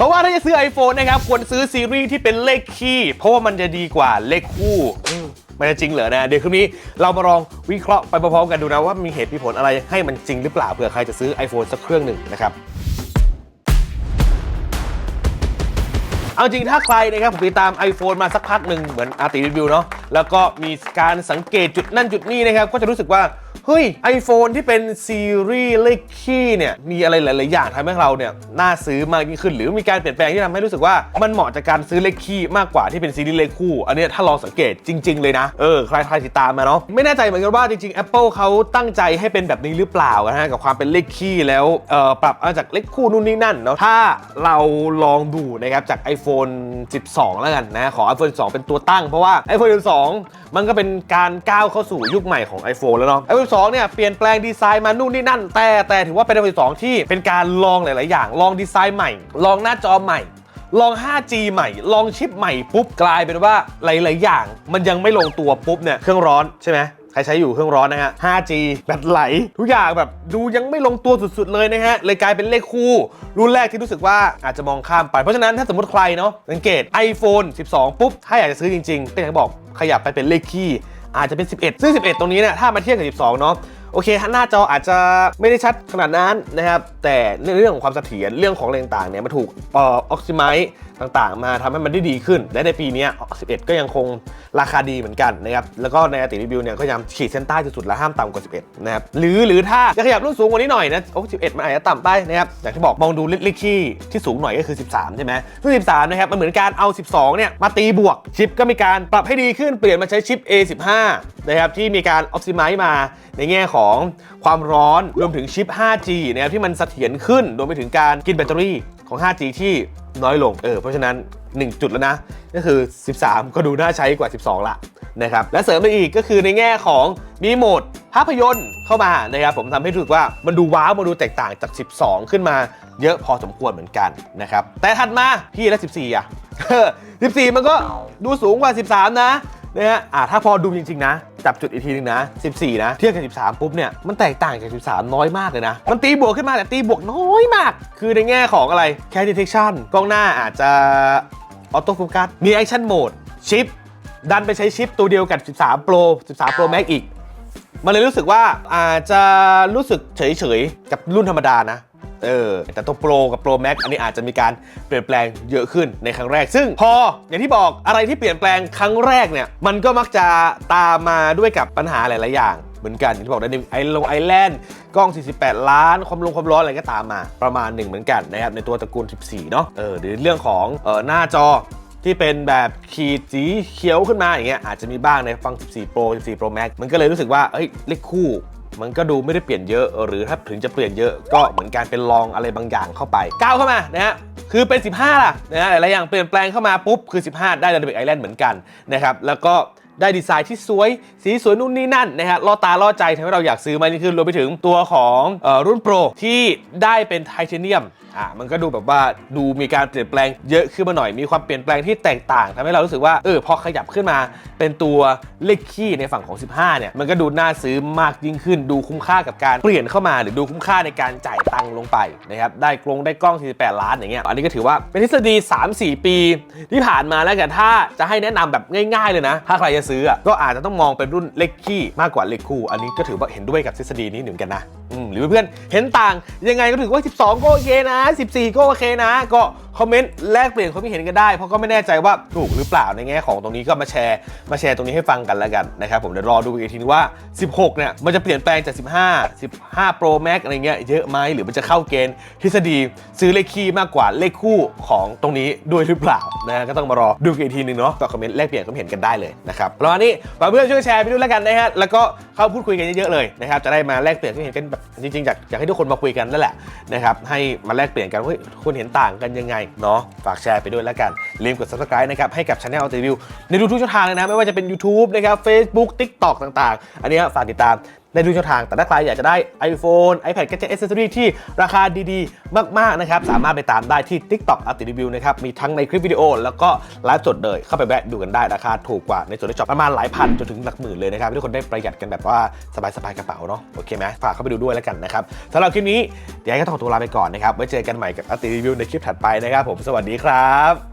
เขาว่าถ้าจะซื้อ iPhone นะครับควรซื้อซีรีส์ที่เป็นเลขคี่ เพราะว่ามันจะดีกว่าเลขคู่อืมมันจะจริงเหรอนะ เดี๋ยวคืนนี้เรามาลองวิเคราะห์ไปพร้อมๆกันดูนะว่ามีเหตุมีผลอะไรให้มันจริงหรือเปล่าเผื่อใครจะซื้อ iPhone สักเครื่องหนึ่งนะครับเอาจริงถ้าใครนะครับผมติดตาม iPhone มาสักพักหนึ่งเหมือนอาร์ติรีวิวเนาะแล้วก็มีการสังเกตจุดนั่นจุดนี้นะครับก็จะรู้สึกว่า เฮ้ย iPhone ที่เป็นซีรีส์เลขคี่เนี่ยมีอะไรหลาย ๆ อย่างทำให้เราเนี่ยน่าซื้อมากยิ่งขึ้น หรือมีการเปลี่ยนแปลงที่ทำให้รู้สึกว่ามันเหมาะจากการซื้อเลขคี่มากกว่าที่เป็นซีรีส์เลขคู่ อันนี้ถ้าลองสังเกตจริง ๆ เลยนะ เออใครใครติดตามมาเนาะไม่แน่ใจเหมือนกันว่าจริง ๆ Apple เขาตั้งใจให้เป็นแบบนี้หรือเปล่านะฮะกับความเป็นเลขคี่แล้วเอ่อปรับเอาจากเลขคู่นู่นนี่นั่นเนาะถ้าเราลองดูนะครับจาก iPhone 12 แล้วกันนะขอ iPhone 12 เป็นตัวตั้งเพราะว่า iPhone 12 มันก็เป็นการก้าวเข้าสู่ยุคใหม่ของ iPhone แล้วเนาะ iPhone 12เนี่ยเปลี่ยนแปลงดีไซน์มานู่นนี่นั่น แต่แต่ถือว่าเป็น iPhone 12 ที่เป็นการลองหลาย ๆ อย่าง ลองดีไซน์ใหม่ ลองหน้าจอใหม่ ลอง 5G ใหม่ ลองชิปใหม่ปุ๊บกลายเป็นว่าหลาย ๆ อย่าง มันยังไม่ลงตัวปุ๊บเนี่ยเครื่องร้อนใช่ไหมใครใช้อยู่เครื่องร้อนนะฮะ 5G แบตไหล ทุกอย่างแบบดูยังไม่ลงตัวสุดๆเลยนะฮะ เลยกลายเป็นเลขคู่ รุ่นแรกที่รู้สึกว่าอาจจะมองข้ามไป เพราะฉะนั้นถ้าสมมติใครเนาะสังเกต iPhone 12 ปุ๊บ ถ้าอยากจะซื้อจริงๆก็อย่างที่บอกขยับไปเป็นเลขคี่ อาจจะเป็น 11 ซึ่ง 11 ตรงนี้เนี่ยถ้ามาเทียบกับ 12 เนาะ โอเคหน้าจออาจจะไม่ได้ชัดขนาดนั้นนะครับแต่ในเรื่องของความเสถียรเรื่องของอะไรต่างๆเนี่ยมันถูกเอ่อออกซิไมซ์ต่างๆ มาทำให้มันได้ดีขึ้น และในปีนี้ 11 ก็ยังคงราคาดีเหมือนกันนะครับแล้วก็ในอติรีวิวเนี่ยก็ยายามขีดเส้นใต้สุดๆแล้วห้ามต่ำกว่า 11 นะครับหรือหรือถ้าจะขยับรุ่นสูงกว่านี้หน่อยนะโอ้11 มันอาจจะต่ำไปนะครับอย่างที่บอกมองดูเลขที่ที่สูงหน่อยก็คือ 13 ใช่ไหมซึ่ง13 นะครับมันเหมือนการเอา 12 เนี่ยมาตีบวกชิปก็มีการปรับให้ดีขึ้นเปลี่ยนมาใช้ชิป A15 นะครับที่มีการออ t ติไมซ์มาในแง่ของความร้อนรวมถึงชิป 5G นะครับที่มันเสถียรขึ้นรวมไปถึงการกินแบตเตอรี่ของ 5G ที่น้อยลงเออเพราะฉะนั้น 1 จุดแล้วนะ ก็คือ 13 ก็ดูน่าใช้กว่า 12 ละนะครับและเสริมไปอีกก็คือในแง่ของมีโหมดภาพยนตร์เข้ามานะครับผมทำให้รู้สึกว่ามันดูว้าวมันดูแตกต่างจาก 12 ขึ้นมาเยอะพอสมควรเหมือนกันนะครับแต่ถัดมาพี่แล้ว 14 อะ 14 มันก็ดูสูงกว่า 13 นะนะฮะอ่าถ้าพอดูจริง ๆ นะ จับจุดอีกทีนึงนะ 14 นะ เทียบกับ 13 ปุ๊บเนี่ย มันแตกต่างจาก 13 น้อยมากเลยนะ มันตีบวกขึ้นมาแต่ตีบวกน้อยมาก คือในแง่ของอะไร Cat Detection กล้องหน้าอาจจะออโต้โฟกัสมี Action Mode ชิปดันไปใช้ชิปตัวเดียวกับ 13 Pro 13 Pro Max อีก มันเลยรู้สึกว่าอาจจะรู้สึกเฉยๆ กับรุ่นธรรมดานะ เออแต่ตัวโปรกับโปรแม็กอันนี้อาจจะมีการเปลี่ยนแปลงเยอะขึ้นในครั้งแรก ซึ่งพออย่างที่บอกอะไรที่เปลี่ยนแปลงครั้งแรกเนี่ยมันก็มักจะตามมาด้วยกับปัญหาหลาย ๆ อย่างเหมือนกันอย่างที่บอกในไอลงไอแลนด์กล้อง 48 ล้าน ความลงความร้อนอะไรก็ตามมา ประมาณหนึ่งเหมือนกันนะครับในตัวตระกูล 14 เนาะเออหรือเรื่องของเออหน้าจอที่เป็นแบบขีดสีเขียวขึ้นมาอย่างเงี้ยอาจจะมีบ้างในฟัง 14 Pro 14 Pro Max มันก็เลยรู้สึกว่าเอ้ยเลขคู่ มันก็ดูไม่ได้เปลี่ยนเยอะ หรือถ้าถึงจะเปลี่ยนเยอะก็เหมือนการเป็นลองอะไรบางอย่างเข้าไปก้าวเข้ามานะฮะคือเป็น 15 ล่ะนะฮะหลายๆอย่างเปลี่ยนแปลงเข้ามาปุ๊บคือ 15 ได้ Dynamic Island เหมือนกันนะครับแล้วก็ ได้ดีไซน์ที่สวย สีสวยนู่นนี่นั่นนะฮะล่อตาล่อใจทำให้เราอยากซื้อมันนี่คือรวมไปถึงตัวของออรุ่นโปรที่ได้เป็นไทเทเนียมอะมันก็ดูแบบว่าดูมีการเปลี่ยนแปลงเยอะขึ้นมาหน่อย มีความเปลี่ยนแปลงที่แตกต่างทำให้เรารู้สึกว่าเออพอขยับขึ้นมา เป็นตัวเลขคี่ในฝั่งของ 15 เนี่ย มันก็ดูน่าซื้อมากยิ่งขึ้น ดูคุ้มค่ากับการเปลี่ยนเข้ามา หรือดูคุ้มค่าในการจ่ายตังค์ลงไปนะครับได้กลงได้กล้อง 48 ล้านอย่างเงี้ยอันนี้ก็ถือว่าเป็นทฤษฎี 3-4 ปี ที่ผ่านมาแล้วกันถ้าจะให้แนะนำแบบง่าย ๆเลยนะ ถ้าใครจะซื้อก็อาจจะต้องมองเป็นรุ่นเล็กขี้มากกว่าเล็กคู่ อันนี้ก็ถือว่าเห็นด้วยกับทฤษฎีนี้เหมือนกันนะหรือเพื่อนเห็นต่างยังไงก็ถือว่า 12 ก็โอเคนะ 14 ก็โอเคนะ ก็คอมเมนต์แลกเปลี่ยนความคิดเห็นกันได้ เพราะก็ไม่แน่ใจว่าถูกหรือเปล่าในแง่ของตรงนี้ก็มาแชร์มาแชร์ตรงนี้ให้ฟังกันแล้วกันนะครับผมเดี๋ยวรอดูอีกทีนึงว่า 16 เนี่ยมันจะเปลี่ยนแปลงจาก 15 15 Pro Max อะไรเงี้ยเยอะไหมหรือมันจะเข้าเกณฑ์ทฤษฎีซื้อเลขคี่มากกว่าเลขคู่ของตรงนี้ด้วยหรือเปล่านะก็ต้องมารอดูอีกทีนึงเนาะต่อคอมเมนต์แลกเปลี่ยนความเห็นกันได้เลยนะครับประมาณนี้ฝากเพื่อนช่วยแชร์ไปด้วยแล้วกันนะฮะแล้วก็เข้าพูดคุยกันเยอะๆเลยนะครับจะได้มาแลกเปลี่ยนความเห็นกันแบบจริงๆอยากอยากให้ทุกคนมาคุยกันนั่นแหละนะครับให้มาแลกเปลี่ยนกันว่าเฮ้ยคุณเห็นต่างกันยังไงเนาะฝากแชร์ไปด้วยแล้วกันลืมกด subscribe นะครับให้กับช anel รีวิวในทุกๆช่องทางเลยนะไม่ว่าจะเป็น YouTube นะครับ Facebook TikTok ต่างๆ อันนี้ฝากติดตาม ได้ดูช่องทาง แต่ถ้าใครอยากจะได้ iPhone iPad Gadget Accessory ที่ราคาดีๆ มากๆนะครับ สามารถไปตามได้ที่ TikTok อาติรีวิวนะครับ มีทั้งในคลิปวิดีโอ แล้วก็ไลฟ์สดเลย เข้าไปแวะดูกันได้ ราคาถูกกว่าในส่วนที่ช็อปประมาณหลายพันจนถึงหลักหมื่นเลยนะครับ ทุกคนได้ประหยัดกันแบบว่าสบายๆกระเป๋าเนาะ โอเคไหมฝากเข้าไปดูด้วยแล้วกันนะครับสำหรับคลิปนี้เดี๋ยวก็ต้องขอตัวลาไปก่อนนะครับ ไว้เจอกันใหม่กับอาติรีวิวในคลิปถัดไปนะครับผม สวัสดีครับ